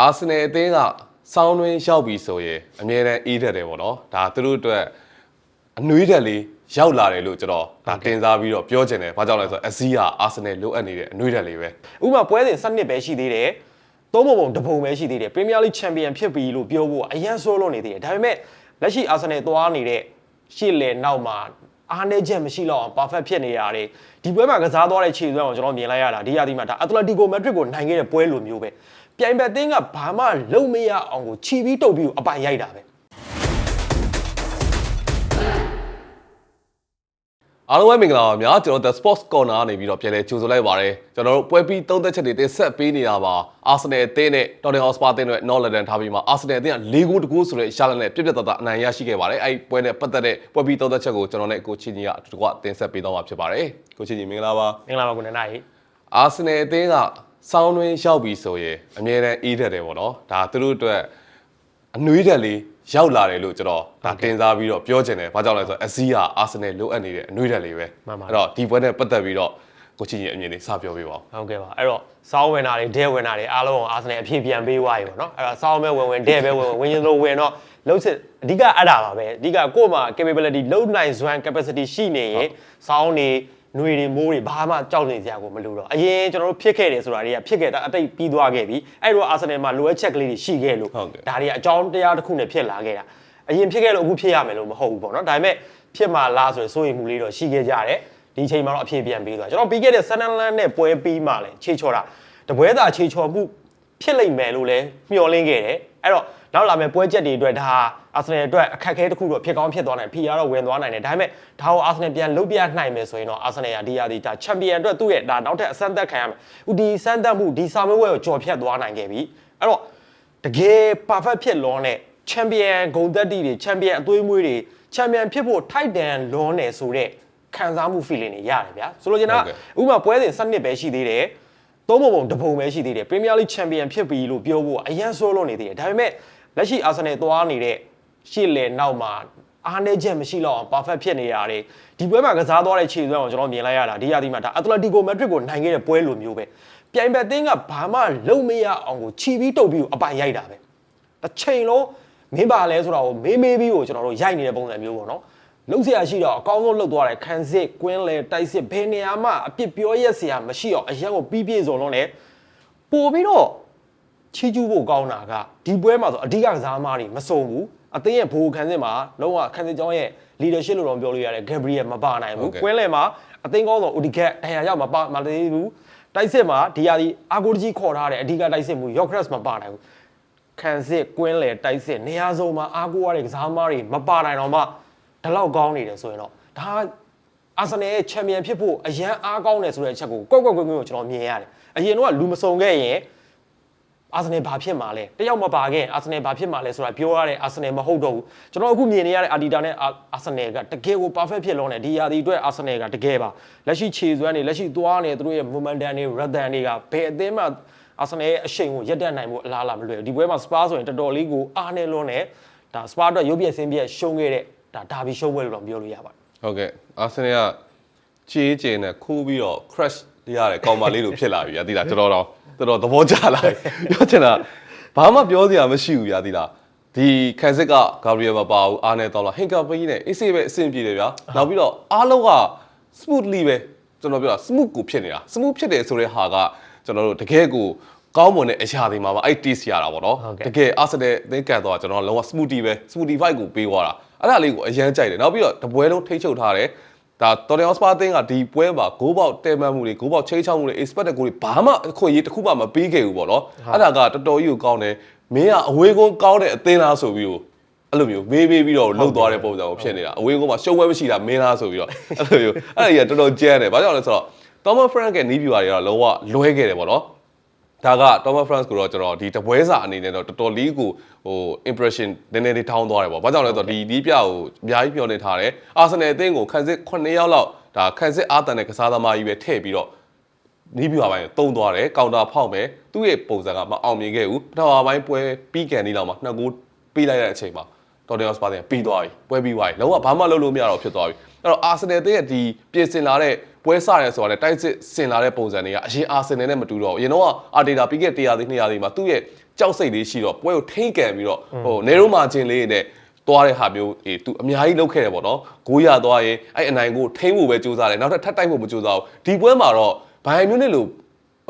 အာဆင်နယ်အသင်းကစောင်းတွင်းရောက်ပြီဆိုရင်အမြဲတမ်းအေးတတ်တယ်ပေါ့နော်ဒါသူတို့အတွက်အနှွေးတက်လေးရောက်လာတယ်လို့ကျွန်တော်ဒါတင်စားပြီးတော့ပြောချင်တယ်ဘာကြောင့်လဲဆိုတော့အစည်းကအာဆင်နယ်လိုအပ်နေတဲ့အနှွေးတက်လေးပဲဥပမာပွဲစဉ်7နှစ်ပဲရှိသေးတယ်သုံးပုံပုံတစ်ပုံပဲရှိသေးတယ်ပရီးမီးယားလိချန်ပီယံဖြစ်ပြီလို့ပြောဖို့အရန်ဆိုးလို့နေသေးတယ်ဒါပေမဲ့လက်ရှိအာဆင်နယ်သွားနေတဲ့ရှေ့လေနောက်မှာအားနည်းချက်မရှိတော့အောင် perfect ဖြစ်နေရတယ်ဒီပွဲမှာကစားသွားတဲ့ခြေစွမ်းကိုကျွန်တော်မြင်လိုက်ရတာဒီရာသီမှာဒါအက်တလက်တီကိုမက်ဒရစ်ကိုနိုင်ခဲ့တဲ့ပွဲလိုမျိုးပဲ ပြိုင်ဘက်အသင်းကဘာမှလုံးမရအောင်ကိုခြီပြီးတုတ်ပြီးကိုအပိုင်ရိုက်တာပဲအားလုံးပဲမင်္ဂလာပါများကျွန်တော် The Sports Corner ကနေပြီးတော့ပြန်လဲကြိုဆိုလိုက်ပါရစေကျွန်တော်တို့ပွဲပြီးသုံးသက်ချက်တွေတင်ဆက်ပေးနေတာပါ Arsenal အသင်းနဲ့ Tottenham Hotspur အသင်းတို့ North London ထားပြီးမှာ Arsenal အသင်းက၄ဂိုးတကူဆိုတဲ့ရှာလက်နဲ့ပြည့်ပြည့်သားသားအနိုင်ရရှိခဲ့ပါတယ်အဲ့ဒီပွဲနဲ့ပတ်သက်တဲ့ပွဲပြီးသုံးသက်ချက်ကိုကျွန်တော်နဲ့ကိုချင်းကြီးကအတူတကွတင်ဆက်ပေးတော့မှာဖြစ်ပါတယ်ကိုချင်းကြီးမင်္ဂလာပါမင်္ဂလာပါကိုနေနိုင်အာဆင်နယ်အသင်းက စောင်းတွင်းရောက်ပြီဆိုရင်အမြဲတမ်းအေးတတ်တယ်ပေါ့နော်ဒါသူတို့အတွက်အနှွေးတက်လေးရောက်လာတယ်လို့ကျွန်တော်ဒါတင်စားပြီးတော့ပြောချင်တယ်ဘာကြောင့်လဲဆိုတော့အစည်းကအာဆင်နယ်လိုအပ်နေတဲ့အနှွေးတက်လေးပဲမှန်ပါအဲ့တော့ဒီပွဲနဲ့ပတ်သက်ပြီးတော့ကိုချင်းရဲ့အမြင်လေးစပြောပေးပါဦးဟုတ်ကဲ့ပါအဲ့တော့စောင်းဝင်တာတွေဒဲဝင်တာတွေအားလုံးအောင်အာဆင်နယ်အဖြည့်ပြန်ပေးသွားပြီပေါ့နော်အဲ့တော့စောင်းပဲဝင်ဝင်ဒဲပဲဝင်ဝင်ဝင်ရင်လို့ဝင်တော့လုံးစစ်အဓိကအဲ့ဒါပါပဲအဓိကကို့မှာ capability လုံးနိုင်စွမ်း capacity ရှိနေရင်စောင်းနေ ຫນွေတွေမိုးတွေဘာမှကြောက်နေစရာကိုမလိုတော့အရင်ကျွန်တော်တို့ဖြစ်ခဲ့တယ်ဆိုတာတွေကဖြစ်ခဲ့တာအတိတ်ပြီးသွားခဲ့ပြီအဲ့တော့အာဆင်နယ်မှာလိုအပ်ချက်ကလေးတွေရှိခဲ့လို့ဟုတ်ကဲ့ဒါတွေအကြောင်းတရားတစ်ခုနဲ့ဖြစ်လာခဲ့တာအရင်ဖြစ်ခဲ့လို့အခုဖြစ်ရမယ်လို့မဟုတ်ဘူးပေါ့နော်ဒါပေမဲ့ဖြစ်မှာလားဆိုရင်စိုးရိမ်မှုလေးတော့ရှိခဲ့ကြတယ်ဒီအချိန်မှာတော့အဖြေပြန်ပေးသွားကျွန်တော်ပြီးခဲ့တဲ့ဆန်နလန်နဲ့ပွဲပြီးမှလည်းခြေချော်တာတပွဲသာခြေချော်မှုဖြစ်လိမ့်မယ်လို့လည်းမျှော်လင့်ခဲ့တယ်အဲ့တော့နောက်လာမယ့်ပွဲချက်တွေအတွက်ဒါ အာဆင်နယ်အတွက်အခက်အခဲတစ်ခုတော့ဖြစ်ကောင်းဖြစ်သွားနိုင်ဖီယာတော့ဝင်သွားနိုင်တယ်ဒါပေမဲ့ဒါကိုအာဆင်နယ်ပြန်လုတ်ပြနိုင်မယ်ဆိုရင်တော့အာဆင်နယ်ကဒီရာဒီဒါချန်ပီယံအတွက်သူ့ရဲ့ဒါနောက်ထပ်အဆန်းသက်ခံရမယ်ဥဒီစမ်းသက်မှုဒီစာမေးပွဲကိုကြော်ဖြတ်သွားနိုင်ခဲ့ပြီအဲ့တော့တကယ် perfect ဖြစ်လွန်တဲ့ champion ဂုံသက်တီတွေ champion အသွေးမွေးတွေ champion ဖြစ်ဖို့ tight တန်လွန်နေဆိုတဲ့ခံစားမှု feeling တွေရတယ်ဗျာဆိုလိုချင်တာဟုတ်ကဲ့ဥပမာပွဲစဉ်7နှစ်ပဲရှိသေးတယ်သုံးပုံပုံတစ်ပုံပဲရှိသေးတယ် Premier League champion ဖြစ်ပြီလို့ပြောဖို့အရန်ဆိုးလို့နေသေးတယ်ဒါပေမဲ့လက်ရှိ Arsenal သွားနေတဲ့ ရှေ့လေနောက်မှာအားနည်းချက်မရှိတော့အောင် perfect ဖြစ်နေရတယ်ဒီပွဲမှာကစားသွားတဲ့ခြေစွမ်းကိုကျွန်တော်မြင်လိုက်ရတာဒီရာသီမှာဒါ Atletico Madrid ကိုနိုင်ခဲ့တဲ့ပွဲလိုမျိုးပဲပြိုင်ဘက်အသင်းကဘာမှလုံးမရအောင်ကိုခြီပြီးတုတ်ပြီးကိုအပိုင်ရိုက်တာပဲတစ်ချိန်လုံးမင်းပါလဲဆိုတာကိုမေးမေးပြီးကိုကျွန်တော်တို့ရိုက်နေတဲ့ပုံစံမျိုးပေါ့နော်လုံးစရာရှိတော့အကောင်းဆုံးလှုပ်သွားတယ်ခံစစ်ကွင်းလေတိုက်စစ်ဘယ်နေရာမှအပြစ်ပြောရက်စရာမရှိတော့အရက်ကိုပြီးပြည့်စုံလုံးနဲ့ပို့ပြီးတော့ချီးကျူးဖို့ကောင်းတာကဒီပွဲမှာဆိုအဓိကကစားမားတွေမစုံဘူး အသင်းရဲ့ဘိုးခံစစ်မှာလုံးဝခံစစ်ကြောင်းရဲ့ leadership လို့တော့ပြောလို့ရတယ် Gabriel မပါနိုင်ဘူးကွင်းလေမှာအသင်းကောင်းဆုံး Udigat ဒဏ်ရာရောက်မပါမသေးဘူးတိုက်စစ်မှာဒီဟာဒီအာဂိုတကြီးခေါ်ထားတဲ့အဓိကတိုက်စစ်မှု Yokres မပါနိုင်ဘူးခံစစ်ကွင်းလေတိုက်စစ်နေရာစုံမှာအားကိုးရတဲ့ကစားသမားတွေမပါနိုင်တော့မှဒီလောက်ကောင်းနေတယ်ဆိုရင်တော့ဒါအာဆင်နယ်ရဲ့ချန်ပီယံဖြစ်ဖို့အရန်အားကောင်းတယ်ဆိုတဲ့အချက်ကိုကောက်ကောက်ကွင်းကွင်းကိုကျွန်တော်မြင်ရတယ်အရင်တော့လူမစုံခဲ့ရင် အာဆင်နယ်ဘာဖြစ်မှာလဲတယောက်မပါခဲ့ရင်အာဆင်နယ်ဘာဖြစ်မှာလဲဆိုတာပြောရတဲ့အာဆင်နယ်မဟုတ်တော့ဘူးကျွန်တော်အခုမြင်နေရတဲ့အာဒီတာနဲ့အာဆင်နယ်ကတကယ်ကို perfect ဖြစ်လုံးတယ်ဒီယာဒီအတွက်အာဆင်နယ်ကတကယ်ပါလက်ရှိခြေစွမ်းတွေလက်ရှိသွားနေသူတို့ရဲ့ momentum တွေ rhythm တွေကဘယ်အသင်းမှအာဆင်နယ်ရဲ့အရှိန်ကိုရက်တက်နိုင်ဖို့အလားအလာမလွယ်ဘူးဒီပွဲမှာ Spa ဆိုရင်တော်တော်လေးကိုအားနေလွန်းတယ်ဒါ Spa အတွက်ရုပ်ပြည့်စင်းပြည့်ရှုံးခဲ့တဲ့ဒါဒါဘီရှုံးပွဲလို့တော့ပြောလို့ရပါတယ်ဟုတ်ကဲ့အာဆင်နယ်ကချေးချေနဲ့ခိုးပြီးတော့ crash ရတဲ့ကောင်မလေးလိုဖြစ်လာပြီဗျာသိလားကျွန်တော်တော့ တော်တော်သဘောကျလာပြီပြောချင်တာဘာမှပြောစရာမရှိဘူးဗျာသိလားဒီခံစစ်ကဂါဘရီယယ်မပါဘူးအားနဲ့တော့လာဟင်ကာပီနဲ့အေးဆေးပဲအဆင်ပြေတယ်ဗျာနောက်ပြီးတော့အားလုံးက smoothly ပဲကျွန်တော်ပြောတာ smooth ကိုဖြစ်နေတာ smooth ဖြစ်တယ်ဆိုတဲ့ဟာကကျွန်တော်တို့တကယ်ကိုကောင်းမွန်တဲ့အရာတွေမှာပါအဲ့ taste ရတာပေါ့နော်ဟုတ်ကဲ့တကယ်အာဆင်နယ်အသင်းကန်တော့ကျွန်တော်လုံးဝ smoothie ပဲ smoothie vibe ကိုပေးသွားတာအဲ့ဒါလေးကိုအရန်ကြိုက်တယ်နောက်ပြီးတော့တပွဲလုံးထိတ်ချုပ်ထားတယ် ဒါတော်တယ်စပါအသင်းကဒီပွဲမှာဂိုးပေါက်တဲမှတ်မှုတွေဂိုးပေါက်ချိန်ချောက်မှုတွေ expect ကိုတွေဘာမှအခွင့်အရေးတစ်ခုမှမပေးခဲ့ဘူးပေါ့နော်အဲ့ဒါကတော်တော်ကြီးကိုကောင်းတယ်မင်းကအဝေးကုန်းကောင်းတဲ့အသင်းလားဆိုပြီးတော့အဲ့လိုမျိုးမေးမေးပြီးတော့လှုပ်သွားတဲ့ပုံစံကိုဖြစ်နေတာအဝေးကုန်းမှာရှုံးပွဲမရှိတာမင်းလားဆိုပြီးတော့အဲ့လိုမျိုးအဲ့ဒါကြီးကတော်တော်ကြမ်းတယ်ဘာကြောင့်လဲဆိုတော့ Thomas Frank ရဲ့နီးဗျူဟာတွေကတော့လုံးဝလွဲခဲ့တယ်ပေါ့နော် ဒါက Thomas France ကိုတော့ကျွန်တော်ဒီတပွဲစာအနေနဲ့တော့တော်တော်လေးကိုဟို impression နည်းနည်းလေးထောင်းသွားတယ်ပေါ့။ဘာကြောင့်လဲဆိုတော့ဒီဒီပြကိုအများကြီးပြောနေထားတယ်။ Arsenal အသင်းကိုခန်းစစ်9ယောက်လောက်ဒါခန်းစစ်အားတန်တဲ့ကစားသမားကြီးပဲထည့်ပြီးတော့နီးပြပိုင်းကိုတုံးသွားတယ်။ကောင်တာဖောက်မယ်။သူ့ရဲ့ပုံစံကမအောင်မြင်ခဲ့ဘူး။ပထမပိုင်းပွဲပြီးကန်ဒီလောက်မှာနှစ်ဂိုးပေးလိုက်တဲ့အချိန်မှာ Tottenham Hotspur တင်ပြီးသွားပြီ။ပွဲပြီးသွားပြီ။လုံးဝဘာမှလုပ်လို့မရတော့ဖြစ်သွားပြီ။အဲ့တော့ Arsenal အသင်းရဲ့ဒီပြင်ဆင်လာတဲ့ ပွဲစရဲဆိုတာလည်းတိုက်စစ်ဆင်လာတဲ့ပုံစံတွေကအရင် Arsenal နဲ့မတူတော့ဘူး။အရင်တော့ Arteta ပြီးခဲ့100သိ200သိမှာသူ့ရဲ့ကြောက်စိတ်လေးရှိတော့ပွဲကိုထိမ့်ကန်ပြီးတော့ဟိုနေရုံးမာချင်းလေးနဲ့သွားတဲ့ဟာမျိုးအေးသူအများကြီးလုပ်ခဲ့တယ်ပေါ့နော်ဂိုးရသွားရင်အဲ့အနိုင်ကိုထိမ့်ဖို့ပဲကြိုးစားတယ်နောက်ထပ်ထပ်တိုက်ဖို့မကြိုးစားဘူးဒီပွဲမှာတော့ဘိုင်မျိုးနဲ့လို့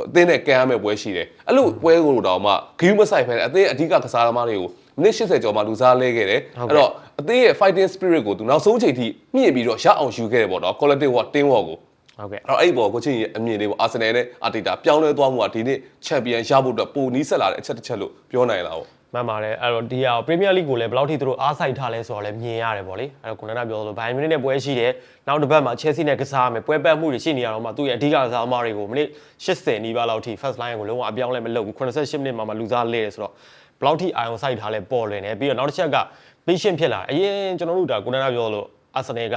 အသင်းနဲ့ကန်ရမယ့်ပွဲရှိတယ်အဲ့လိုပွဲကိုတော့မှဂီယူမဆိုင်ဖဲအသင်းအဓိကကစားသမားတွေကိုမိနစ်80ကျော်မှလူစားလဲခဲ့တယ်အဲ့တော့အသင်းရဲ့ fighting spirit ကိုသူနောက်ဆုံးချိန်ထိမြင့်ပြီးတော့ရအောင်ယူခဲ့တယ်ပေါ့နော် collective war team war ကို ဟုတ်ကဲ့အဲ့တော့အဲ့ဒီပေါ်ကိုချင်းရဲ့အမြင်လေးပေါ့အာဆင်နယ်နဲ့အာတီတာပြောင်းလဲသွားမှုကဒီနေ့ချန်ပီယံရဖို့အတွက်ပိုနီးဆက်လာတဲ့အချက်တစ်ချက်လို့ပြောနိုင်လားပေါ့မှန်ပါတယ်အဲ့တော့ဒီဟာပရီးမီးယားလိကိုလည်းဘယ်လောက်ထိသူတို့အားစိုက်ထားလဲဆိုတော့လည်းမြင်ရတယ်ပေါ့လေအဲ့တော့ခုနကပြောသလိုဘိုင်မီနစ်နဲ့ပွဲရှိတယ်နောက်တစ်ပတ်မှာ Chelsea နဲ့ကစားရမယ်ပွဲပတ်မှုတွေရှိနေရတော့မှသူ့ရဲ့အဓိကကစားသမားတွေကိုမိနစ်80နီးပါးလောက်ထိ first line ကိုလုံးဝအပြောင်းလဲမလုပ်ဘူး88မိနစ်မှာမှလူစားလဲတယ်ဆိုတော့ဘယ်လောက်ထိအာရုံစိုက်ထားလဲပေါ်လွင်တယ်ပြီးတော့နောက်တစ်ချက်က patient ဖြစ်လာတယ်အရင်ကျွန်တော်တို့ဒါခုနကပြောသလို Arsenal က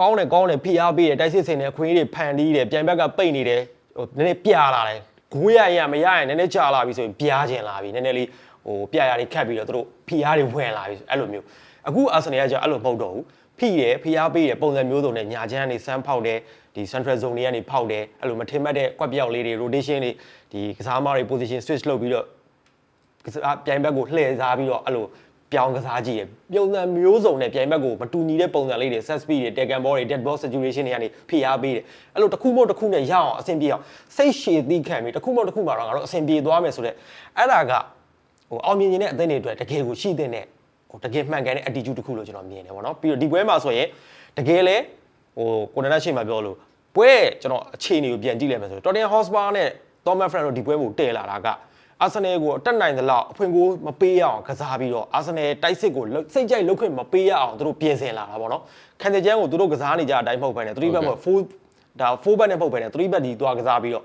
ကောင်းတယ်ကောင်းတယ်ဖိအားပေးတယ်တိုက်စစ်စင်တယ်အခွင့်အရေးတွေဖန်တီးတယ်ပြန်ဘက်ကပိတ်နေတယ်ဟိုနည်းနည်းပြလာတယ်ဂိုးရရမရရင်နည်းနည်းကြာလာပြီဆိုရင်ပြားကျင်လာပြီနည်းနည်းလေးဟိုပြရတွေခတ်ပြီးတော့သူတို့ဖိအားတွေဝင်လာပြီအဲ့လိုမျိုးအခုအာဆင်နယ်ကကြာအဲ့လိုမဟုတ်တော့ဘူးဖိတယ်ဖိအားပေးတယ်ပုံစံမျိုးစုံနဲ့ညာချမ်းကနေစမ်းဖောက်တယ်ဒီ central zone တွေကနေဖောက်တယ်အဲ့လိုမထင်မှတ်တဲ့ကွက်ပြောက်လေးတွေ rotation တွေဒီကစားသမားတွေ position switch လုပ်ပြီးတော့ကစားပြိုင်ဘက်ကိုလှည့်စားပြီးတော့အဲ့လို ပြောင်းကစားကြည့်တယ်ပြုံစံမျိုးစုံနဲ့ပြိုင်ဘက်ကိုမတူညီတဲ့ပုံစံလေးတွေ set speed တွေ taken ball တွေ dead ball situation တွေကနေဖိအားပေးတယ်အဲ့လိုတစ်ခုမဟုတ်တစ်ခုနဲ့ရအောင်အဆင်ပြေအောင်စိတ်ရှည်သီးခံပြီးတစ်ခုမဟုတ်တစ်ခုမှာတော့ငါတို့အဆင်ပြေသွားမယ်ဆိုတော့အဲ့ဒါကဟိုအောင်မြင်နေတဲ့အသင်းတွေအတွက်တကယ်ကိုရှိတဲ့နဲ့ဟိုတကယ်မှန်ကန်တဲ့ attitude တစ်ခုလို့ကျွန်တော်မြင်တယ်ပေါ့နော်ပြီးတော့ဒီပွဲမှာဆိုရင်တကယ်လဲဟိုကိုနန္ဒရှိမှပြောလို့ပွဲကျွန်တော်အခြေအနေကိုပြန်ကြည့်လိုက်မယ်ဆိုတော့ Tottenham Hotspur နဲ့ Thomas Frank တို့ဒီပွဲကိုတည်လာတာက အာဆင်နယ်ကိုအတက်နိုင်သလောက်အဖွင့်ကိုမပေးရအောင်ကစားပြီးတော့အာဆင်နယ်တိုက်စစ်ကိုစိတ်ကြိုက်လုတ်ခွင့်မပေးရအောင်သူတို့ပြင်ဆင်လာတာပေါ့နော်ခံတဲ့ချမ်းကိုသူတို့ကစားနေကြအတိုင်းမဟုတ်ဘဲနဲ့3ဘက်မှာ4ဒါ4ဘက်နဲ့မဟုတ်ဘဲနဲ့3ဘက်ဒီသွားကစားပြီးတော့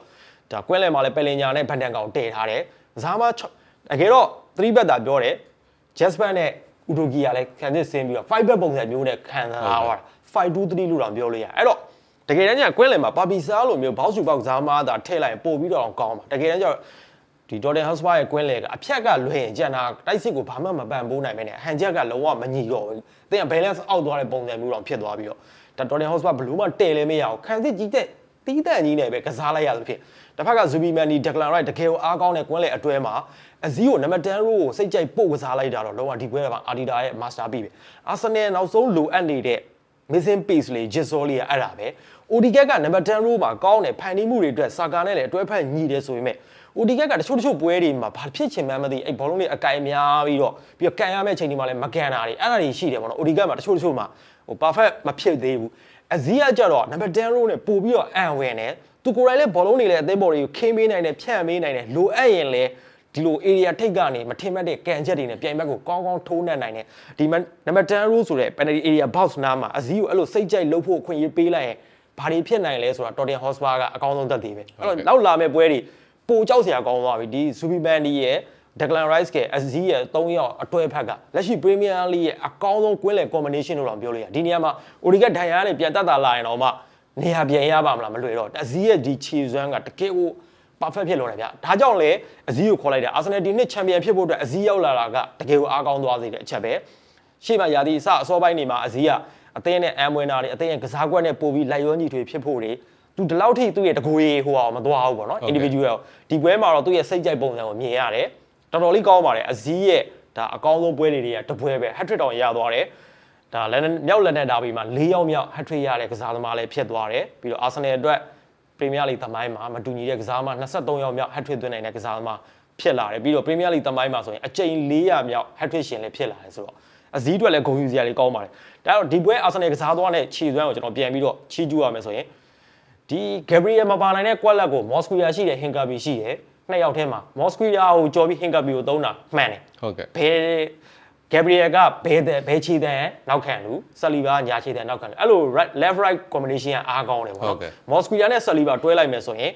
ဒါကွဲလဲမှာလဲပယ်လင်ညာနဲ့ဗန်တန်ကောင်တည်ထားတယ်ကစားမတကယ်တော့3ဘက်သာပြောတယ်ဂျက်စပန်နဲ့ဥဒိုဂီကလည်းခံစစ်ဆင်းပြီးတော့5ဘက်ပုံစံမျိုးနဲ့ခံစားလာတာ5-2-3လို့တော့ပြောလို့ရအဲ့တော့တကယ်တမ်းကျကွင်းလယ်မှာပါပီဆာလိုမျိုးဘောက်စုပေါက်စားမသာထည့်လိုက်ပို့ပြီးတော့ကောင်းပါတကယ်တမ်းကျ ဒီ Jordan Hotspur ရဲ့ကွင်းလေကအဖြတ်ကလွှဲရင်ကြံတာတိုက်စစ်ကိုဘာမှမပန်ပိုးနိုင်မဲနဲ့ဟန်ချက်ကလုံးဝမညီတော့ဘူး။တင်က balance အောက်သွားတဲ့ပုံစံမျိုးတော့ဖြစ်သွားပြီးတော့ဒါ Jordan Hotspur ဘလို့မှတဲလည်းမရအောင်ခံစစ်ကြီးတဲ့တီးတန့်ကြီးနဲ့ပဲကစားလိုက်ရသဖြင့်တစ်ဖက်က Zubimani Declan Rice တကယ်ကိုအားကောင်းတဲ့ကွင်းလေအတွဲမှာအဇီးကိုနံပါတ်10 row ကိုစိတ်ကြိုက်ပို့ကစားလိုက်တာတော့လုံးဝဒီပွဲကအာဒီတာရဲ့ master piece ပဲ။ Arsenal နောက်ဆုံးလိုအပ်နေတဲ့ missing piece လေး Jisoo လေးကအဲ့ဒါပဲ။ Odegaard ကနံပါတ်10 row မှာကောင်းတယ်ဖန်တီးမှုတွေအတွက်စာကာနဲ့လည်းအတွဲဖက်ညီတယ်ဆိုပေမဲ့ Odegaard ကတချို့တချို့ပွဲတွေမှာဘာဖြစ်ချင်မှန်းမသိအဲ့ဘောလုံးတွေအကင်များပြီးတော့ပြီးတော့ကန်ရမယ့်ချိန်ဒီမှာလည်းမကန်တာတွေအဲ့ဒါတွေရှိတယ်ပေါ့နော် Odegaard မှာတချို့တချို့မှာဟို perfect မဖြစ်သေးဘူးအဇီးကကြတော့နံပါတ်10 row နဲ့ပို့ပြီးတော့အန်ဝင်တယ်သူကိုယ်တိုင်လည်းဘောလုံးတွေလည်းအသေးဘော်တွေကိုခင်းပေးနိုင်တယ်ဖြန့်ပေးနိုင်တယ်လိုအပ်ရင်လည်းဒီလို area ထိတ်ကနေမထင်မှတ်တဲ့ကန်ချက်တွေနဲ့ပြိုင်ဘက်ကိုကောင်းကောင်းထိုးနှက်နိုင်တယ်ဒီမှာနံပါတ်10 row ဆိုတဲ့ penalty area box နားမှာအဇီးကိုအဲ့လိုစိတ်ကြိုက်လှုပ်ဖို့အခွင့်အရေးပေးလိုက်ရင်ဘာတွေဖြစ်နိုင်လဲဆိုတာ Tottenham Hotspur ကအကောင်းဆုံးသက်သေပဲအဲ့တော့နောက်လာမယ့်ပွဲတွေ ပိုကြောက်စရာကောင်းသွားပြီဒီ Zubimandi ရဲ့ Declan Rice က SZ ရဲ့3ယောက်အတွဲဖက်ကလက်ရှိ Premier League ရဲ့အကောင်းဆုံးကွင်းလယ် combination လို့တော့ပြောလို့ရဒီနေရာမှာ Odegaard ဒဏ်ရာနဲ့ပြန်တက်တာလာရင်တော့မှနေရာပြန်ရပါမလားမလွယ်တော့ SZ ရဲ့ဒီခြေစွမ်းကတကယ်ကို perfect ဖြစ်လို့တယ်ဗျဒါကြောင့်လေအဇီးကိုခေါ်လိုက်တာ Arsenal ဒီနှစ်ချန်ပီယံဖြစ်ဖို့အတွက်အဇီးရောက်လာတာကတကယ်ကိုအားကောင်းသွားစေတဲ့အချက်ပဲရှေ့မှာယာဒီအစအစောပိုင်းနေမှာအဇီးကအသင်းနဲ့အမ်ဝင်တာတွေအသင်းရဲ့ကစားကွက်နဲ့ပို့ပြီးလိုက်ရောညီထွေဖြစ်ဖို့တွေ သူဒီလောက်ထိသူ့ရဲ့တကူရေဟိုအောင်မသွားဘူးပေါ့နော် individual ဒီပွဲမှာတော့သူ့ရဲ့စိတ်ကြိုက်ပုံစံကိုမြင်ရတယ်တော်တော်လေးကောင်းပါတယ်အဇီးရဲ့ဒါအကောင်းဆုံးပွဲတွေတွေကတပွဲပဲ hat trick တောင်ရသွားတယ်ဒါလည်းမြောက်လက်နဲ့ဒါပြီးမှ၄ယောက်မြောက် hat trick ရတဲ့ကစားသမားလည်းဖြစ်သွားတယ်ပြီးတော့ Arsenal အတွက် Premier League သမိုင်းမှာမတူညီတဲ့ကစားသမား23ယောက်မြောက် hat trick သွင်းနိုင်တဲ့ကစားသမားဖြစ်လာတယ်ပြီးတော့ Premier League သမိုင်းမှာဆိုရင်အကြိမ်400မြောက် hat trick ရှင်လည်းဖြစ်လာတယ်ဆိုတော့အစည်းအတွက်လည်းဂုဏ်ယူစရာလေးကောင်းပါတယ်ဒါတော့ဒီပွဲ Arsenal ကစားသွားတဲ့ခြေစွမ်းကိုကျွန်တော်ပြန်ပြီးတော့ချီးကျူးရမယ်ဆိုရင် ဒီ Gabriel မပါနိုင်တဲ့ကွက်လက်ကို Mosquera ရှိတယ် Hinkapi ရှိတယ်နှစ်ယောက်ထဲမှာ Mosquera ကိုကြော်ပြီး Hinkapi ကိုသုံးတာမှန်တယ်ဟုတ်ကဲ့ဘယ်ဂက်ဘရီယယ်ကဘဲတဲ့ဘဲချီတဲ့နောက်ခံလူဆလီဘာညာချီတဲ့နောက်ခံလူအဲ့လို right left right combination ကအားကောင်းတယ်ပေါ့ဟုတ်နော်ကဲ့မော်စကွီယာနဲ့ဆလီဘာတွဲလိုက်မယ်ဆိုရင်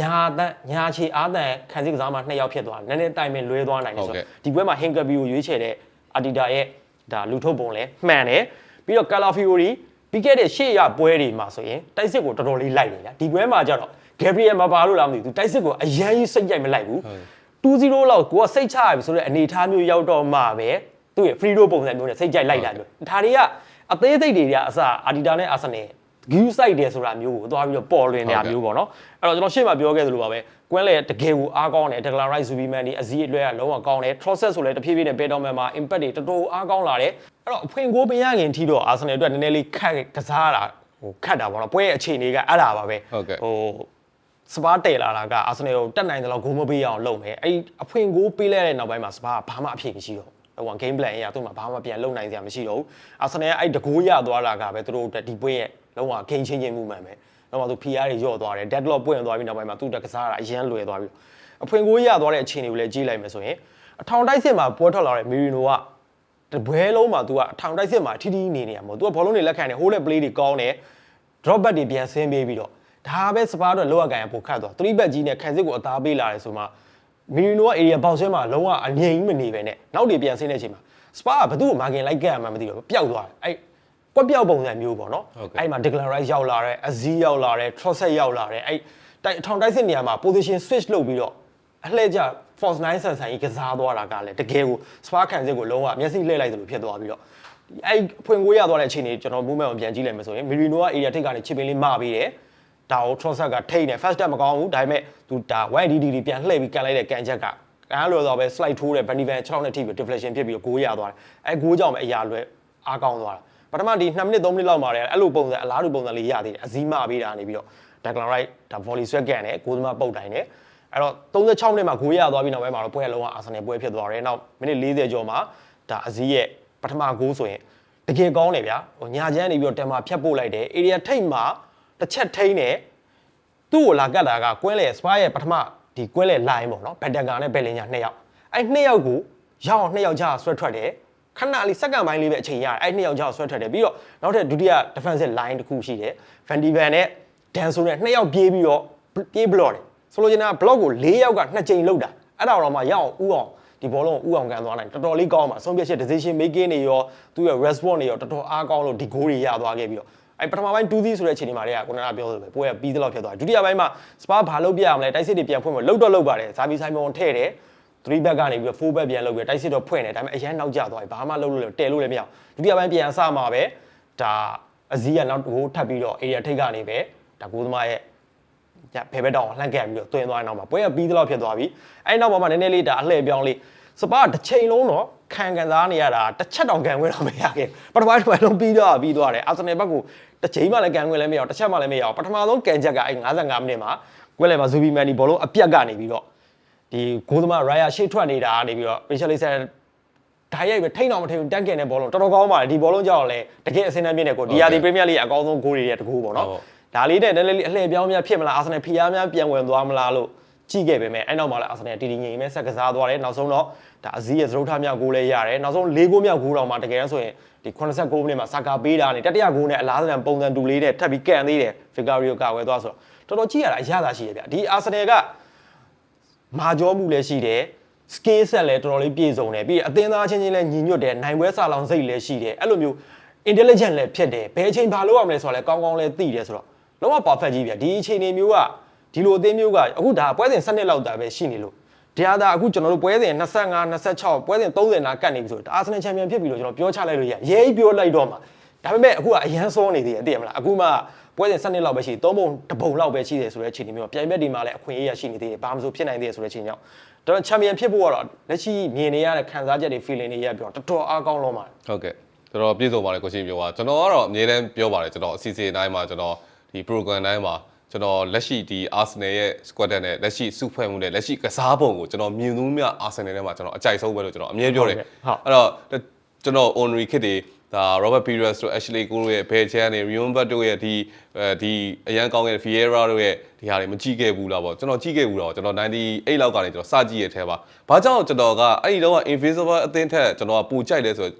ညာတန်ညာချီအားတန်ခံစစ်ကစားမှနှစ်ယောက်ဖြစ်သွားတယ်နည်းနည်းတိုင်ပင်လွဲသွားနိုင်တယ်ဆိုဟုတ်ကဲ့တော့ဒီပွဲမှာဟင်ကဘီကိုရွေးချယ်တဲ့အာတီတာရဲ့ဒါလူထုတ်ပုံလဲမှန်တယ်ပြီးတော့ကာလာဖီယိုရီ ပြီးခဲ့တဲ့ရှေ့ရပွဲတွေမှာဆိုရင်တိုက်စစ်ကိုတော်တော်လေးလိုက်တယ်ဗျာဒီပွဲမှာကျတော့ဂက်ဘရီယယ်မပါလို့လားမသိဘူးသူတိုက်စစ်ကိုအရန်ကြီးစိတ်ကြိုက်မလိုက်ဘူး2-0လောက်ကိုကစိတ်ချရပြီဆိုတော့အနေထားမျိုးရောက်တော့မှပဲသူ့ရဲ့ free roll ပုံစံမျိုးနဲ့စိတ်ကြိုက်လိုက်တာမျိုးဒါတွေက အသေးစိတ်တွေကအစအာဒီတာနဲ့အာဆနယ် view site တယ်ဆိုတာမျိုးကိုသွားပြီးတော့ပေါ်လွင်နေတာမျိုးပေါ့နော်အဲ့တော့ကျွန်တော်ရှေ့မှာပြောခဲ့သလိုပါပဲကွင်းလေတကယ်ကိုအားကောင်းတယ် Declan Rice Zubiman ဒီအစည်းအလွဲကလုံးဝကောင်းတယ် Trosset ဆိုလည်းတဖြည်းဖြည်းနဲ့ Pedro Man မှာ impact တွေတော်တော်အားကောင်းလာတယ်အဲ့တော့အဖွင့်ကိုမရခင်ထိတော့ Arsenal အတွက်နည်းနည်းလေးခက်ကစားတာဟိုခတ်တာပေါ့နော်ပွဲရဲ့အခြေအနေကအဲ့ဒါပါပဲဟုတ်ကဲ့ဟိုစပါးတယ်လာတာကအာဆင်နယ်ကိုတက်နိုင်တယ်လို့ဂိုးမပေးအောင်လုပ်မယ်အဲ့ဒီအဖွင့်ဂိုးပေးလိုက်တဲ့နောက်ပိုင်းမှာစပါးကဘာမှအဖြစ်မရှိတော့ဘူးဟို game plan အရာသူ့မှာဘာမှပြန်လုပ်နိုင်စရာမရှိတော့ဘူးအာဆင်နယ်ကအဲ့တကိုးရသွားတာကပဲသူတို့အတွက်ဒီပွဲရဲ့ လုံးဝ game changing movement ပဲတော့မှသူ PR တွေရော့သွားတယ် deadlock ပွင့်သွားပြီးနောက်ပိုင်းမှာသူ့တက်ကစားတာအရန်လွယ်သွားပြီးအဖွင့်ဂိုးရသွားတဲ့အခြေအနေကိုလည်းကြည့်လိုက်မယ်ဆိုရင်အထောင်တိုက်စစ်မှာပွဲထွက်လာတဲ့မီရီနိုကတပွဲလုံးမှာ तू ကအထောင်တိုက်စစ်မှာထိထိနေနေရမှာ तू ကဘောလုံးတွေလက်ခံတယ်ဟိုးတဲ့ play တွေကောင်းတယ် drop back တွေပြန်ဆင်းပေးပြီးတော့ဒါပဲစပါးတော့လောက်ကင်ရပိုခတ်သွား3 back ကြီးနဲ့ခံစစ်ကိုအသားပေးလာတယ်ဆိုမှမီရီနိုက area ပေါက်ဆင်းမှာလုံးဝအငြိမ်မနေပဲနဲ့နောက်တွေပြန်ဆင်းတဲ့အချိန်မှာစပါးကဘသူ့ကိုမာကင်လိုက်ကက်ရမှမသိတော့ဘူးပျောက်သွားတယ်အဲ့ ကွက်ပြောက်ပုံစံမျိုးပေါ့နော်ဟုတ်ကဲ့အဲ့မှာ Declan Rice ရောက်လာတယ်အဇီးရောက်လာတယ် Trosset ရောက်လာတယ်အဲ့တိုက်အထောင်တိုက်စစ်နေရာမှာ position switch လုပ်ပြီးတော့အလှည့်ကျ force 9ဆန်ဆန်ကြီးကစားသွားတာကလည်းတကယ်ကို spark ခံစစ်ကိုလုံးဝမျက်စိလှည့်လိုက်သလိုဖြစ်သွားပြီးတော့အဲ့ဖွင့်ကိုရသွားတဲ့အချိန်ကြီးကျွန်တော် movement ကိုပြန်ကြည့်လိုက်မယ်ဆိုရင် Merino က area ထိပ်ကနေချစ်ပင်းလေးမပေးတယ်ဒါကို Trosset ကထိတ်နေ first step မကောင်းဘူးဒါပေမဲ့သူဒါ 1DD တွေပြန်လှည့်ပြီးကန်လိုက်တဲ့ကန်ချက်ကကန်လွယ်တော့ပဲ slide ထိုးတယ် Bunny Van 6နဲ့ထိပြီး deflection ဖြစ်ပြီးတော့ဂိုးရသွားတယ်အဲ့ဂိုးကြောင့်ပဲအရာလွယ်အားကောင်းသွားတာ ပထမဒီ2မိနစ်3မိနစ်လောက်မှာလည်းအဲ့လိုပုံစံအလားတူပုံစံလေးရသေးတယ်အစည်းမပေးတာနေပြီးတော့ Declan Rice ဒါ volley ဆွဲကန်တယ်ဂိုးသမားပုတ်တိုင်းတယ်အဲ့တော့36မိနစ်မှာဂိုးရသွားပြီးနောက်ပိုင်းမှာတော့ပွဲလုံးဝအာဆင်နယ်ပွဲဖြစ်သွားတယ်နောက်မိနစ်40ကျော်မှာဒါအစည်းရဲ့ပထမဂိုးဆိုရင်တကယ်ကောင်းတယ်ဗျာဟိုညာချမ်းနေပြီးတော့တန်မာဖြတ်ပို့လိုက်တယ် area ထိတ်မှာတစ်ချက်ထိန်းတယ်သူ့ကိုလာကတ်တာကကွဲလေစပါးရဲ့ပထမဒီကွဲလေ line ပေါ့နော်ဘက်တကာနဲ့ဘယ်လင်ညာနှစ်ယောက်အဲ့နှစ်ယောက်ကိုရောက်အောင်နှစ်ယောက်ကြာဆွဲထွက်တယ် ခဏလေးစက္ကန့်ပိုင်းလေးပဲအချိန်ရတယ်အဲ့နှစ်ယောက်ကြာဆွဲထွက်တယ်ပြီးတော့နောက်ထပ်ဒုတိယ defensive line တစ်ခုရှိတယ် Van de Ven နဲ့ Danso နဲ့နှစ်ယောက်ပြေးပြီးတော့ပြေး block တယ်ဆိုလိုချင်တာ block ကို၄ယောက်ကနှစ်ကြိမ်လောက်တာအဲ့ဒါတော့မှရအောင်ဥအောင်ဒီဘောလုံးကိုဥအောင်ကန်သွားနိုင်တော်တော်လေးကောင်းပါဆုံးဖြတ်ချက် decision making တွေရောသူ့ရဲ့ response တွေရောတော်တော်အားကောင်းလို့ဒီ goal တွေရသွားခဲ့ပြီးတော့အဲ့ပထမပိုင်း2-0ဆိုတဲ့အချိန်ဒီမှာတည်းကခုနကပြောသလိုပဲပွဲကပြီးသလောက်ဖြစ်သွားတယ်ဒုတိယပိုင်းမှာစပါဘာလုပ်ပြရမလဲတိုက်စစ်တွေပြန်ဖွင့်မလို့တော့လုပ်ပါတယ်ဇာဘီဆိုင်မွန်ထည့်တယ် 3 back ကနေပြီးတော့4 back ပြန်လုပ်ပြီးတိုက်စစ်တော့ဖွင့်တယ်ဒါပေမဲ့အရန်နောက်ကျသွားပြီဘာမှလုပ်လို့လည်းတဲလို့လည်းမရအောင်ဒုတိယပိုင်းပြန်အစမှာပဲဒါအစည်းကနောက်ဟိုထပ်ပြီးတော့ area ထိတ်ကနေပဲဒါကိုသမားရဲ့ညဖယ်ဘက်တောင်လှမ်းကက်ပြီးတော့တွင်သွားတဲ့နောက်မှာပွဲကပြီးသလောက်ဖြစ်သွားပြီအဲ့နောက်မှာနည်းနည်းလေးဒါအလှည့်ပြောင်းလေးစပါတစ်ချိန်လုံးတော့ခံကန်စားနေရတာတစ်ချက်တောင်ကန်ခွင့်တော့မရခဲ့ပထမတစ်ပိုင်းလုံးပြီးတော့ပြီးသွားတယ်အာဆင်နယ်ဘက်ကတစ်ချိန်မှလည်းကန်ခွင့်လည်းမရအောင်တစ်ချက်မှလည်းမရအောင်ပထမဆုံးကန်ချက်ကအဲ့55မိနစ်မှာကွဲလေမှာဇူဘီမန်ဒီဘောလုံးအပြတ်ကနေပြီးတော့ ဒီဂိုးသမားရိုင်ယာရှေ့ထွက်နေတာကနေပြီးတော့ပင်ရှယ်လေးဆန်ဓာတ်ရိုက်ပဲထိန်းအောင်မထိန်းဘူးတက်ကင်တဲ့ဘောလုံးတော်တော်ကောင်းပါတယ်ဒီဘောလုံးကြောင့်လည်းတကယ်အစင်းတန်းပြည့်တဲ့ကိုဒီယာဒီပရီးမီးယားလိအကောင်းဆုံးဂိုးတွေရဲ့တကူပေါ့နော်ဟုတ်ဒါလေးနဲ့နည်းနည်းလေးအလှည့်ပြောင်းများဖြစ်မလားအာဆင်နယ်ဖီအားများပြန်ဝင်သွားမလားလို့ကြည့်ခဲ့ပေမဲ့အဲ့နောက်မှာလည်းအာဆင်နယ်တီတီငိမ်မဲ့ဆက်ကစားသွားတယ်နောက်ဆုံးတော့ဒါအဇီးရဲ့သရုပ်ထားမြောက်ဂိုးလည်းရတယ်နောက်ဆုံး၄ဂိုးမြောက်ဂိုးတော့မှတကယ်တမ်းဆိုရင်ဒီ89မိနစ်မှာဆာကာပေးတာနေတတိယဂိုးနဲ့အလားတူပုံစံတူလေးနဲ့ထပ်ပြီးကန်သေးတယ်ဖီကာရီယိုကာဝယ်သွားဆိုတော့တော်တော်ကြည့်ရတာအရသာရှိရဗျဒီအာဆင်နယ်က မာကြောမှုလည်းရှိတယ် skill set လည်းတော်တော်လေးပြည့်စုံတယ်ပြီးရင်အသင်းသားချင်းချင်းလည်းညီညွတ်တယ်နိုင်ပွဲစာလောင်စိတ်လည်းရှိတယ်အဲ့လိုမျိုး intelligent လည်းဖြစ်တယ်ဘယ်အချိန်ဘာလုပ်ရမလဲဆိုတော့လည်းကောင်းကောင်းလည်းသိတယ်ဆိုတော့လုံးဝ perfect ကြီးဗျဒီအချိန်တွေမျိုးကဒီလိုအသင်းမျိုးကအခုဒါပွဲစဉ်7နှစ်လောက်တာပဲရှိနေလို့တရားသာအခုကျွန်တော်တို့ပွဲစဉ်25 26ပွဲစဉ်30နာကတ်နေပြီဆိုတော့အာဆင်နယ်ချန်ပီယံဖြစ်ပြီလို့ကျွန်တော်ပြောချလိုက်လို့ရရဲကြီးပြောလိုက်တော့မှာဒါပေမဲ့အခုကအရန်စောနေသေးတယ်သိရမလားအခုမှ ပွဲစဉ်7နှစ်လောက်ပဲရှိသုံးပုံတစ်ပုံလောက်ပဲရှိတယ်ဆိုတဲ့အချိန်တွေမျိုးပြိုင်ဘက်ဒီမှာလည်းအခွင့်အရေးရရှိနေသေးတယ်ဘာမှမဆိုဖြစ်နိုင်သေးတယ်ဆိုတဲ့အချိန်ကြောင့်တော်ချန်ပီယံဖြစ်ဖို့ကတော့လက်ရှိမြင်နေရတဲ့ခံစားချက်တွေ feeling တွေရပြောတော်တော်အားကောင်းလုံးပါတယ်ဟုတ်ကဲ့တော်တော်ပြည့်စုံပါတယ်ကိုရှင်ပြောပါကျွန်တော်ကတော့အမြဲတမ်းပြောပါတယ်ကျွန်တော်အစီအစဉ်တိုင်းမှာကျွန်တော်ဒီ program တိုင်းမှာကျွန်တော်လက်ရှိဒီ Arsenal ရဲ့ squad နဲ့လက်ရှိစုဖွဲ့မှုနဲ့လက်ရှိကစားပုံကိုကျွန်တော်မြင်သူမြ Arsenal ထဲမှာကျွန်တော်အကြိုက်ဆုံးပဲလို့ကျွန်တော်အမြဲပြောတယ်ဟုတ်ကဲ့ဟုတ်အဲ့တော့ကျွန်တော် honorary kit တွေ ဒါ Robert Pires တို့ Ashley Cole တို့ရဲ့ Bell Chan တွေ Rion Bat တို့ရဲ့ဒီအဲဒီအရန်ကောင်းတဲ့ Vieira တို့ရဲ့ဒီဟာတွေမကြည့်ခဲ့ဘူးလားပေါ့ကျွန်တော်ကြည့်ခဲ့ဘူးတော့ကျွန်တော်98လောက်ကနေကျွန်တော်စကြည့်ရတဲ့ထဲပါဘာကြောင့်ကျွန်တော်ကအဲ့ဒီတော့ Invisible အသင်းထက်ကျွန်တော်ကပူကြိုက်လဲဆိုတော့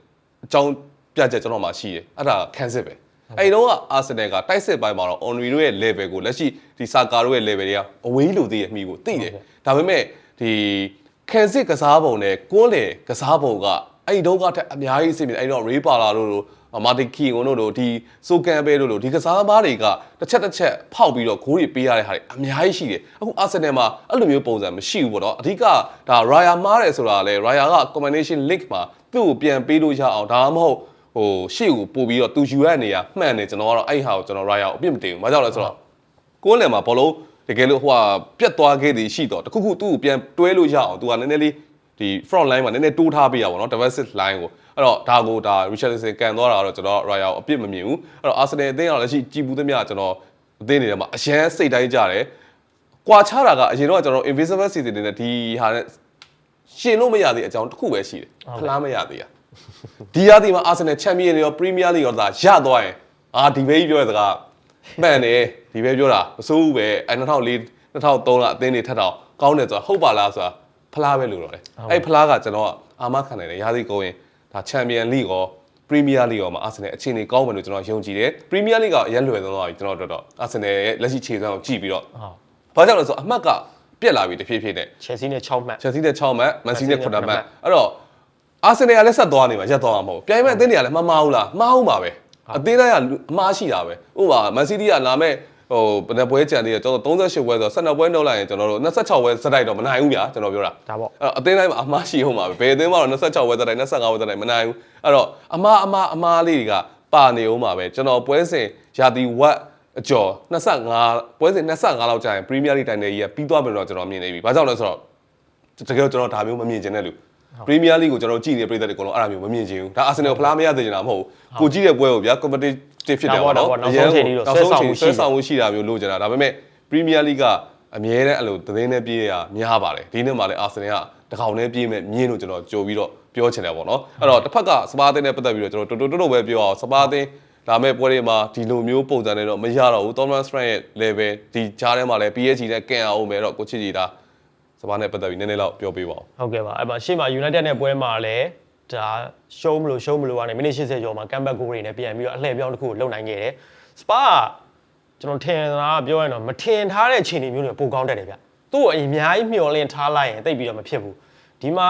အကြောင်းပြချက်ကျွန်တော်မှရှိတယ်အဲ့ဒါခံစစ်ပဲအဲ့ဒီတော့အာဆင်နယ်ကတိုက်စစ်ပိုင်းမှာတော့ Onry တို့ရဲ့ level ကိုလက်ရှိဒီစာကာတို့ရဲ့ level တွေကအဝေးလိုသေးရဲ့မိကိုသိတယ်ဒါပေမဲ့ဒီခံစစ်ကစားပုံနဲ့ကွန်းလေကစားပုံက အဲ့ဒီတော့ကထက်အများကြီးအဆင်ပြေအဲ့ဒီတော့ Ray Parla တို့တို့မာတီကီဝန်တို့တို့ဒီဆိုကန်ဘဲတို့တို့ဒီကစားသမားတွေကတစ်ချက်တစ်ချက်ဖောက်ပြီးတော့ဂိုးတွေပေးရတဲ့ဟာတွေအများကြီးရှိတယ်အခုအာဆင်နယ်မှာအဲ့လိုမျိုးပုံစံမရှိဘူးပေါ့နော်အဓိကဒါ Raya မားတယ်ဆိုတာလေ Raya က combination link မှာသူ့ကိုပြန်ပေးလို့ရအောင်ဒါမှမဟုတ်ဟိုရှေ့ကိုပို့ပြီးတော့သူယူရတဲ့နေရာမှန်တယ်ကျွန်တော်ကတော့အဲ့ဟာကိုကျွန်တော် Raya ကိုအပြစ်မတင်ဘူး။ဘာကြောင့်လဲဆိုတော့ကိုယ်လည်းမှာဘောလုံးတကယ်လို့ဟိုဟာပြတ်သွားခဲ့သည်ရှိတော့တခုခုသူ့ကိုပြန်တွဲလို့ရအောင်သူကနည်းနည်းလေး ဒီ front line မှာနည်းနည်းတိုးထားပေးရပါတော့ defensive line ကိုအဲ့တော့ဒါကိုဒါ Richardson ကန်သွားတာတော့ကျွန်တော် Raya ကိုအပြစ်မမြင်ဘူးအဲ့တော့ Arsenal အသင်းကလည်းရှိကြည်ဘူးသမျှကျွန်တော်အသင်းတွေထဲမှာအရန်စိတ်တိုင်းကြတယ်ကွာခြားတာကအရင်တော့ကျွန်တော် invisible season တွေနဲ့ဒီဟာနဲ့ရှင်လို့မရသေးအကြောင်းတစ်ခုပဲရှိတယ်ဖလားမရသေးတာဒီရာသီမှာအာဆင်နယ်ချန်ပီယံတွေရောပရီးမီးယားလိရောသာရသွားရင်အာဒီဘေးကြီးပြောတဲ့စကားမှန်တယ်ဒီဘေးပြောတာမစိုးဘူးပဲအဲ2004 2003ကအသင်းတွေထက်တော့ကောင်းတယ်ဆိုတာဟုတ်ပါလားဆိုတာ ဖလားပဲလို့တော့တယ်အဲ့ဖလားကကျွန်တော်ကအာမခံနိုင်တယ်ရာသီကုန်ရင်ဒါချန်ပီယံလိရောပရီးမီးယားလိရောမှာအာဆင်နယ်အခြေအနေကောင်းမယ်လို့ကျွန်တော်ယုံကြည်တယ်ပရီးမီးယားလိကအရင်လွယ်သွားပြီကျွန်တော်တို့တော့အာဆင်နယ်ရဲ့လက်ရှိခြေစွမ်းကိုကြည့်ပြီးတော့ဟုတ်ဘာကြောင့်လဲဆိုတော့အမှတ်ကပြက်လာပြီတဖြည်းဖြည်းနဲ့ Chelsea နဲ့6မှတ်ချက်စီးနဲ့6မှတ်မန်စီးနဲ့ Man City 9နဲ့မှတ်9မှတ်အဲ့တော့အာဆင်နယ်ကလည်းဆက်သွားနေမှာရက်သွားမှာမဟုတ်ဘူးပြိုင်မဲ့အသင်းတွေကလည်းမမှားဘူးလားမှားဘူးပါပဲအသင်းတိုင်းကအမှားရှိတာပဲဥပမာမန်စီးတီးကလာမဲ့ ဟိုဘယ်နှပွဲကြံသေးတယ်ကျွန်တော်38ပွဲဆို12ပွဲနှုတ်လိုက်ရင်ကျွန်တော်တို့26ပွဲစတိုက်တော့မနိုင်ဘူးဗျာကျွန်တော်ပြောတာဒါပေါ့အဲ့တော့အသင်းတိုင်းမှာအမှားရှိဟုတ်မှာပဲဘယ်အသင်းမှတော့26ပွဲစတိုက်25ပွဲစတိုက်မနိုင်ဘူးအဲ့တော့အမှားအမှားအမှားလေးတွေကပါနေဦးမှာပဲကျွန်တော်ပွဲစဉ်ရာသီဝက်အကျော်25ပွဲစဉ်25လောက်ကြာရင်ပရီးမီးယားလိတိုင်နယ်ကြီးကပြီးသွားပြီတော့ကျွန်တော်မြင်နေပြီ။ဘာကြောင့်လဲဆိုတော့တကယ်ကျွန်တော်ဒါမျိုးမမြင်ချင်တဲ့လူ ပရီးမီးယားလိကိုကျွန်တော်ကြည့်နေတဲ့ပြည်သက်တွေအကုန်လုံးအဲ့ဒါမျိုးမမြင်ချင်ဘူးဒါအာဆင်နယ်ဖလားမရသေးချင်တာမဟုတ်ဘူးကိုကြည့်တဲ့ပွဲကိုဗျာ competitive ဖြစ်တယ်ပေါ့နော်နောက်ဆုံးချိန်ထိတော့နောက်ဆုံးချိန်ဆွဲဆွဲဆောင်ဆောင်မှုမှုရှိရှိတယ်တာမျိုးလိုချင်တာဒါပေမဲ့ပရီးမီးယားလိကအမြဲတမ်းအဲ့လိုသတင်းနဲ့ပြေးရများပါတယ်ဒီနေ့မှလည်းအာဆင်နယ်ကတကောင်နဲ့ပြေးမဲ့မြင်းလို့ကျွန်တော်ကြိုပြီးတော့ပြောချင်တယ်ပေါ့နော်အဲ့တော့တစ်ဖက်ကစပါးအသင်းနဲ့ပတ်သက်ပြီးတော့ကျွန်တော်တိုးတိုးတိုးပဲပြောအောင်စပါးအသင်းဒါမဲ့ပွဲတွေမှာဒီလိုမျိုးပုံစံနဲ့တော့မရတော့ဘူး Thomas Frank ရဲ့ level ဒီကြားထဲမှာလည်း PSG နဲ့ကန်အောင်ပဲတော့ကိုချစ်ကြီးဒါ စပါးနဲ့ပတ်သက်ပြီးနည်းနည်းလောက်ပြောပေးပါဦးဟုတ်ကဲ့ပါအဲ့မှာရှေ့မှာ United နဲ့ပွဲမှာလည်းဒါရှုံးမလို့ရှုံးမလို့ကနေမိနစ်80ကျော်မှာ comeback goal တွေနဲ့ပြန်ပြီးတော့အလှည့်ပြောင်းတစ်ခုကိုလုပ်နိုင်ခဲ့တယ်။ Spa ကကျွန်တော်ထင်တာကပြောရရင်တော့မထင်ထားတဲ့အခြေအနေမျိုးတွေပိုကောင်းတတ်တယ်ဗျ။သူ့ကိုအများကြီးမျှော်လင့်ထားလိုက်ရင်တိတ်ပြီးတော့မဖြစ်ဘူး။ဒီမှာ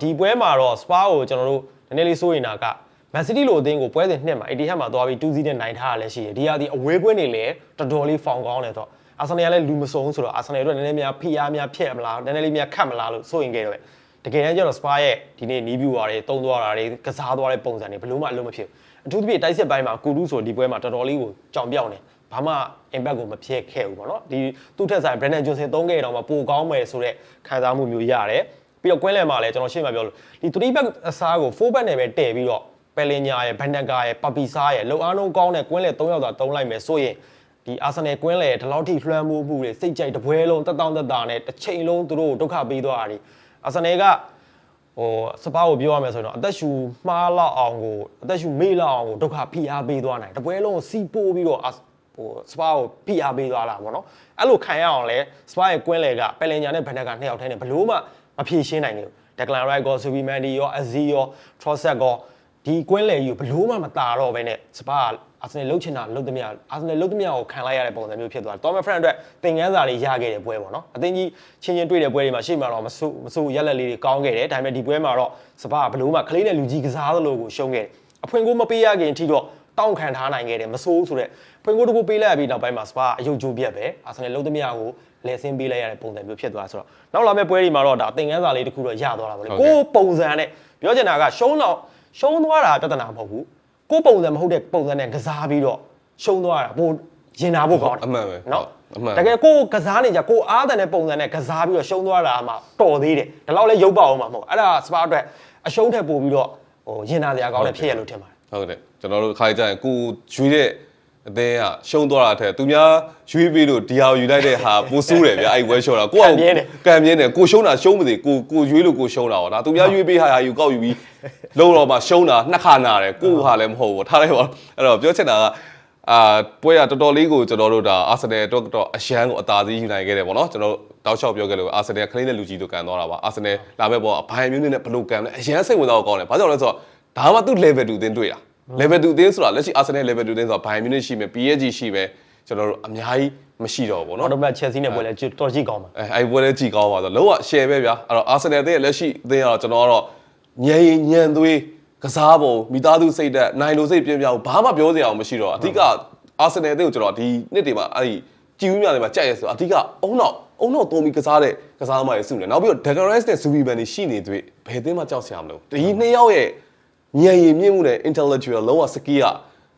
ဒီပွဲမှာတော့ Spa ကိုကျွန်တော်တို့နည်းနည်းလေးစိုးရင်တာက Man City လိုအသင်းကိုပွဲစဉ်နှစ်မှာ Etihad မှာသွားပြီး2-0နဲ့နိုင်ထားရလဲရှိတယ်။ဒီဟာဒီအဝေးကွင်းတွေလည်းတော်တော်လေးဖောင်ကောင်းတယ်ဆိုတော့ အာဆင်နယ်ကလည်းလူမစုံဆိုတော့အာဆင်နယ်တို့နည်းနည်းများဖိအားများဖျက်မလားနည်းနည်းလေးများခတ်မလားလို့စိုးရင်ခဲ့တော့တကယ်တမ်းကျတော့ Spa ရဲ့ဒီနေ့နီးဗျူဟာတွေတုံးသွားတာတွေကစားသွားတဲ့ပုံစံတွေဘယ်လို့မှအလုံးမဖြစ်ဘူးအထူးသဖြင့်တိုက်စစ်ပိုင်းမှာကူတူးဆိုဒီပွဲမှာတော်တော်လေးကိုကြောင်ပြောင်းနေဘာမှ impact ကိုမဖြစ်ခဲ့ဘူးပေါ့နော်ဒီသူ့ထက်ဆိုင် Brandon Johnson သုံးခဲ့တော့မှပိုကောင်းမယ်ဆိုတဲ့ခံစားမှုမျိုးရတယ်ပြီးတော့ကွင်းလယ်မှာလည်းကျွန်တော်ရှေ့မှာပြောလို့ဒီ3 back အစားကို4 back နဲ့ပဲတည်ပြီးတော့ပယ်လင်ညာရဲ့ဘန်နကာရဲ့ပပီဆာရဲ့လုံအားလုံးကောင်းတဲ့ကွင်းလယ်3ယောက်သာတုံးလိုက်မယ်ဆိုရင် ဒီအာဆင်နယ်ကွင်းလယ်ဒီလောက်ထိလွှမ်းမိုးမှုတွေစိတ်ကြိုက်တပွဲလုံးတက်တောင့်တက်တာနဲ့တစ်ချိန်လုံးသူတို့ကိုဒုက္ခပေးသွားတာဒီအာဆင်နယ်ကဟိုစပါးကိုပြောရမယ်ဆိုရင်တော့အသက်ရှူမှားလောက်အောင်ကိုအသက်ရှူမေ့လောက်အောင်ကိုဒုက္ခဖိအားပေးသွားနိုင်တပွဲလုံးကိုစီးပိုးပြီးတော့အာဟိုစပါးကိုဖိအားပေးသွားတာပေါ့နော်အဲ့လိုခံရအောင်လဲစပါးရဲ့ကွင်းလယ်ကပယ်လင်ညာနဲ့ဘန်နကာနှစ်ယောက်ထဲနဲ့ဘလို့မှမဖြေရှင်းနိုင်ဘူးဒက်ကလန်ရိုက်ကောဆူဘီမန်ဒီရောအဇီရောထရောဆက်ကော ဒီကွင်းလယ်ကြီးကိုဘလို့မှမတာတော့ဘဲနဲ့စပါးကအာဆင်နယ်လုတ်ချင်တာလုတ်သမျှအာဆင်နယ်လုတ်သမျှကိုခံလိုက်ရတဲ့ပုံစံမျိုးဖြစ်သွားတယ်။တော်မဖရန်အတွက်သင်ခန်းစာလေးရခဲ့တဲ့ပွဲပေါ့နော်။အသင်းကြီးချင်းချင်းတွေ့တဲ့ပွဲတွေမှာရှေ့မှာတော့မဆိုးမဆိုးရက်လက်လေးတွေကောင်းခဲ့တယ်။ဒါပေမဲ့ဒီပွဲမှာတော့စပါးကဘလို့မှကလေးနဲ့လူကြီးကစားသလိုကိုရှုံးခဲ့တယ်။အဖွင့်ကိုမပေးရခင်အထိတော့တောင်းခံထားနိုင်ခဲ့တယ်မဆိုးဆိုတဲ့ဖွင့်ကိုတကူပေးလိုက်ရပြီးနောက်ပိုင်းမှာစပါးကအယုတ်ကျိုးပြက်ပဲအာဆင်နယ်လုတ်သမျှကိုလဲဆင်းပေးလိုက်ရတဲ့ပုံစံမျိုးဖြစ်သွားဆိုတော့နောက်လာမယ့်ပွဲတွေမှာတော့ဒါသင်ခန်းစာလေးတစ်ခုတော့ရသွားတာပေါ့လေဟုတ်ကဲ့ကိုယ်ပုံစံနဲ့ပြောချင်တာကရှုံးတော့ ရှုံးသွားတာပြဿနာမဟုတ်ဘူးကိုယ်ပုံစံမဟုတ်တဲ့ပုံစံနဲ့ကစားပြီးတော့ရှုံးသွားတာပိုရင်နာဖို့ကောင်းတယ်အမှန်ပဲနော်အမှန်တကယ်ကိုယ်ကစားနေကြကိုယ်အားတန်တဲ့ပုံစံနဲ့ကစားပြီးတော့ရှုံးသွားတာမှတော်သေးတယ်ဒါတော့လဲရုပ်ပါအောင်မှာမဟုတ်အဲ့ဒါစပါအတွက်အရှုံးထက်ပိုပြီးတော့ဟိုရင်နာစရာကောင်းတဲ့ဖြစ်ရလို့ထင်ပါတယ်ဟုတ်တယ်ကျွန်တော်တို့ခါကြရင်ကိုရွေးတဲ့ အသင်းကရှုံးသွားတာတဲ့သူများရွေးပြီးလို့ဒီဟာကိုယူလိုက်တဲ့ဟာပိုဆိုးတယ်ဗျအဲ့ဝဲရှော့တာကိုကကံမြင်းတယ်ကိုရှုံးတာရှုံးမသိကိုကိုရွေးလို့ကိုရှုံးတာပေါ့ဒါသူများရွေးပေးဟာဟာယူကောက်ယူပြီးလုံးတော့မှရှုံးတာနှစ်ခါနာတယ်ကိုဟာလည်းမဟုတ်ဘူးထားလိုက်ပါအဲ့တော့ပြောချင်တာကအာပွဲရတော်တော်လေးကိုကျွန်တော်တို့ဒါအာဆင်နယ်တော့တော့အရန်ကိုအသာစီးယူနိုင်ခဲ့တယ်ပေါ့နော်ကျွန်တော်တောက်လျှောက်ပြောခဲ့လို့အာဆင်နယ်ခလင်းတဲ့လူကြီးတို့ကန်သွားတာပါအာဆင်နယ်လာမဲ့ပေါ့ဘိုင်မျိုးနဲ့ဘလို့ကန်လဲအရန်စိတ်ဝင်စားတော့ကောင်းတယ်ဘာကြောင့်လဲဆိုတော့ဒါမှသူ့ level 2တင်းတွေ့တာ level 2အသင်းဆိုတာလက်ရှိ Arsenal level 2အသင်းဆိုတာ Bayern Munich ရှိမယ် PSG ရှိမယ်ကျွန်တော်တို့အများကြီးမရှိတော့ဘူး နောက် เนาะ တစ်ပတ် Chelsea နဲ့ပွဲလဲတော်ကြည့်ကောင်းပါ အဲအဲ့ပွဲလေးကြည်ကောင်းပါဆိုလောက share ပဲဗျာအဲ့တော့ Arsenal အသင်းရဲ့လက်ရှိအသင်းကတော့ကျွန်တော်ကတော့ညံရင်ညံသွေးကစားပုံမိသားစုစိတ်သက်နိုင်လို့စိတ်ပြင်းပြအောင်ဘာမှပြောစရာမရှိတော့အဓိက Arsenal အသင်းကိုကျွန်တော်ဒီနှစ်တွေမှာအဲ့ဒီကြည်ဦးများတွေမှာကြိုက်ရဆိုအဓိကအုံနောက်အုံနောက်သုံးပြီးကစားတဲ့ကစားသမားတွေစုနေနောက်ပြီးတော့ Declan Rice နဲ့ Zubi Ban တွေရှိနေတွေ့ဘယ်အသင်းမှကြောက်စရာမလိုဒီနှစ်ယောက်ရဲ့ ဉာဏ်ရည်မြင့်မှုနဲ့ intellectual လုံးဝ skill က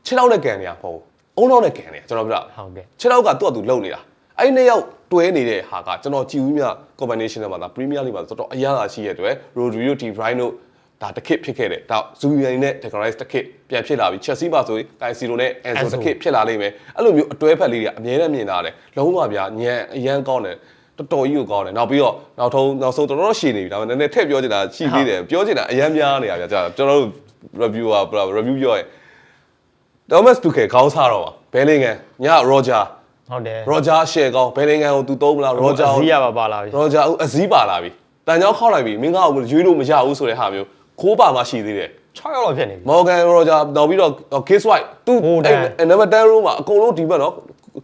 ခြေထောက်နဲ့ကန်နေတာမဟုတ်ဘူးအုံနောက်နဲ့ကန်နေတာကျွန်တော်ပြောတာဟုတ်ကဲ့ခြေထောက်ကသူ့အတူလုံနေတာအဲ့ဒီနှစ်ယောက်တွဲနေတဲ့ဟာကကျွန်တော်ကြည်ဦးမြ combination နဲ့မှာဒါ Premier League မှာတော်တော်အရသာရှိရတဲ့အတွက် Rodrigo De Bruyne တို့ဒါတစ်ခစ်ဖြစ်ခဲ့တယ်ဒါဇူရီယန်နဲ့ Declan တစ်ခစ်ပြန်ဖြစ်လာပြီ Chelsea မှာဆိုရင် Casemiro နဲ့ Enzo တစ်ခစ်ဖြစ်လာလိမ့်မယ်အဲ့လိုမျိုးအတွဲဖက်လေးတွေကအများနဲ့မြင်လာတယ်လုံးဝဗျာညံအရန်ကောင်းတယ်တော်တော်ကြီးကိုကောင်းတယ်နောက်ပြီးတော့နောက်ထုံးနောက်ဆုံးတော်တော်ရှည်နေပြီဒါပေမဲ့နည်းနည်းထည့်ပြောချင်တာရှိသေးတယ်ပြောချင်တာအရန်များနေတာဗျာကြာကျွန်တော်တို့ review က review ပြောရင် Thomas Tuchel ခေါင်းစားတော့ပါဘယ်လင်းကန်ည Roger ဟုတ်တယ် Roger ရှယ်ကောင်းဘယ်လင်းကန်ကိုသူသုံးမလား Roger အစီရပါပါလာပြီ Roger အစည်းပါလာပြီတန်ကြောင်းခောက်လိုက်ပြီမင်းကရွေးလို့မရဘူးဆိုတဲ့ဟာမျိုးခိုးပါမှရှိသေးတယ်6ရောက်လောက်ဖြစ်နေပြီ Morgan Roger နောက်ပြီးတော့ Case White သူဟိုတန်းအဲ့ number 10 row မှာအကုန်လုံးဒီဘက်နော်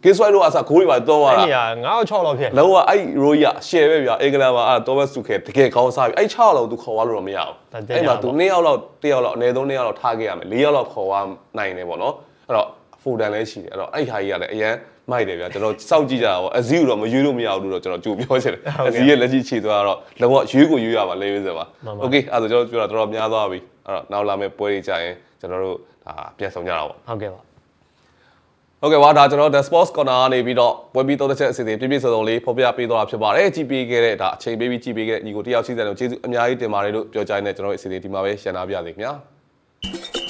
ကေးဆွိုက်လို့အစားဂိုးတွေပါတော့ရအဲ့တာ နေရာ9-6လောက်ဖြစ် လုံးဝအဲ့ရိုးရ share ပဲဗျာအင်္ဂလန်မှာအဲ့တော်ဘတ်စုခဲတကယ်ကောင်းစားပြီအဲ့6လောက် तू ခေါ်သွားလို့တော့မရဘူးဒါကြက်ရမှာပေါ့ तू 2ယောက်လောက်1ယောက်လောက်အနည်းဆုံး2ယောက်လောက်ထားခဲ့ရမယ်4ယောက်လောက်ခေါ်သွားနိုင်တယ်ပေါ့နော်အဲ့တော့ full time လည်းရှိတယ်အဲ့တော့အဲ့ဟာကြီးကလည်းအရန်မိုက်တယ်ဗျာကျွန်တော်စောင့်ကြည့်ကြတာပေါ့အစည်းကိုတော့မရွေးလို့မရဘူးလို့တော့ကျွန်တော်ကြိုပြောချင်တယ်အစည်းရဲ့လက်ရှိခြေသွားကတော့လုံးဝရွေးကိုရွေးရပါလဲရွေးစပါ okay အဲ့ဒါဆိုကျွန်တော်ပြောတာတော်တော်များသွားပြီအဲ့တော့နောက်လာမယ့်ပွဲတွေကြရင်ကျွန်တော်တို့ဒါပြန်ဆောင်ကြတာပေါ့ ဟုတ်ကဲ့ပါ ဟုတ်ကဲ့ပါဒါကျွန်တော် The Sports Corner ကနေပြီးတော့ပွဲပြီးသုံးသက်ချက်အစီအစဉ်ပြည့်ပြည့်စုံစုံလေးဖော်ပြပေးသွားတာဖြစ်ပါတယ်ကြည်ပေးခဲ့တဲ့ဒါအချိန်ပေးပြီးကြည်ပေးခဲ့တဲ့ညီကိုတယောက်စီစဉ်လို့ကျေးဇူးအများကြီးတင်ပါတယ်လို့ပြောကြတဲ့ကျွန်တော်ရဲ့အစီအစဉ်ဒီမှာပဲရှင်းနာပြပါစေခင်ဗျာ